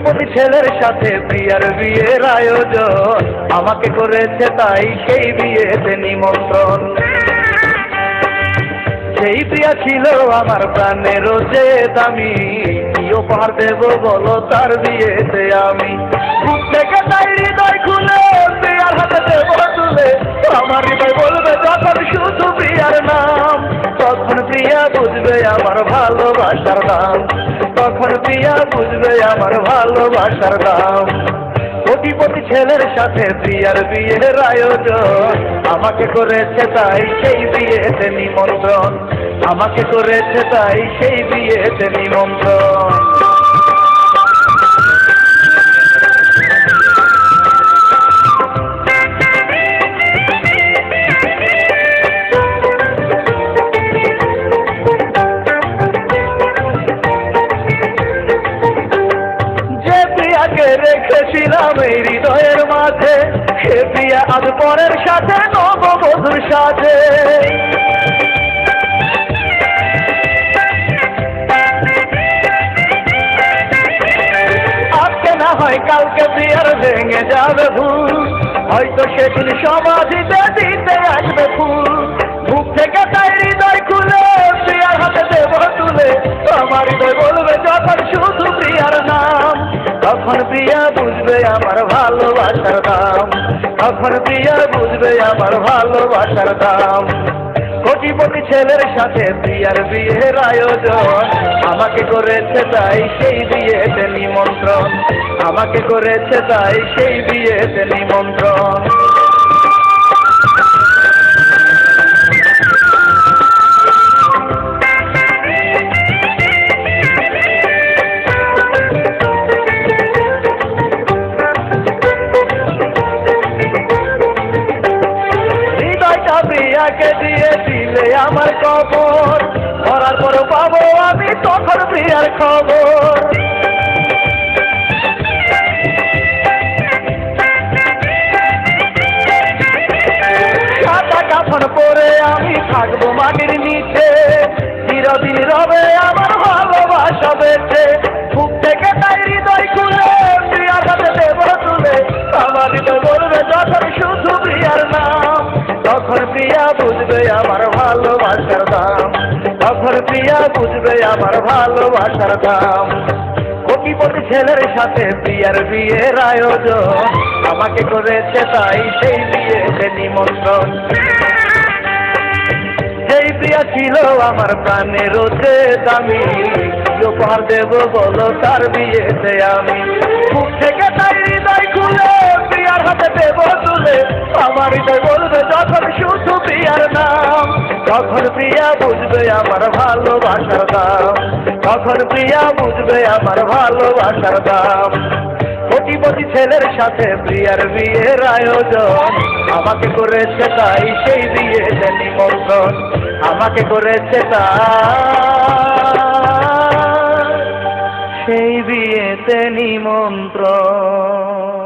ছেলের সাথে প্রিয়ার বিয়ের আয়োজন। আমাকে করেছে তাই সেই বিয়েতে নিমন্ত্রণ। সেই প্রিয়া ছিল আমার প্রাণের যে দামি। কি উপহার দেব বলো তার বিয়েতে আমি? থেকে তাই হৃদয় খুলে আমার হৃদয় বলবে যখন শুধু প্রিয়া বুঝবে আমার ভালোবাসার দাম তখন পিয়া বুঝবে আমার ভালোবাসার দাম কোটিপতি ছেলের সাথে প্রিয়ার বিয়ের আয়োজন। আমাকে করেছে তাই সেই বিয়েতে নিমন্ত্রণ। আমাকে করেছে তাই সেই বিয়েতে নিমন্ত্রণ। পরের সাথে নববধুর সাথে আজকে না হয়, কালকে প্রিয়ার ভেঙে যাবে ভুল। হয়তো সেদিন সমাধিতে দিতে আসবে ফুল। বুক থেকে তাই হৃদয় খুলে প্রিয়ার হাতে দেব তুলে। আমার হৃদয় বলবে যখন শুধু প্রিয়ার নাম। তখন প্রিয়া বুঝবে আমার ভালোবাসার দাম। তখন প্রিয়া বুঝবে আমার ভালোবাসার দাম। কোটিপতি ছেলের সাথে প্রিয়ার বিয়ের আয়োজন। আমাকে করেছে তাই সেই বিয়েতে নিমন্ত্রণ। আমাকে করেছে তাই সেই বিয়েতে নিমন্ত্রণ। প্রিয়াকে দিয়ে দিলে আমার কবর। মরার পর পাবো আমি, তখন প্রিয়ার খবর। পরে আমি থাকব মাটির নিচে। রবে আমার ভালোবাসা বেঁচে। বুক থেকে তাই হৃদয় খুলে দেব তুলে আমার বলবে, যখন শুধু প্রিয়ার নাম, তখন প্রিয়া তখন প্রিয়া বুঝবে আমার ভালোবাসার দাম। কোটিপতি ছেলের সাথে প্রিয়ার বিয়ের আয়োজন। আমাকে করেছে তাই সেই বিয়েতে নিমন্ত্রণ। সেই প্রিয়া ছিল আমার প্রাণের যে দামি উপহার দেব বলো তার বিয়েতে আমি। বুক থেকে তাই হৃদয় খুলে হাতে দেব তুলে আমার হৃদয় বলবে, যখন শুধু প্রিয়ার নাম, তখন প্রিয়া বুঝবে আমার ভালোবাসার দাম, তখন প্রিয়া বুঝবে আমার ভালোবাসার দাম। কোটিপতি ছেলের সাথে প্রিয়ার বিয়ের আয়োজন, আমাকে করেছে তাই সেই বিয়েতে নিমন্ত্রণ আমাকে করেছে তাই সেই বিয়েতে নিমন্ত্রণ।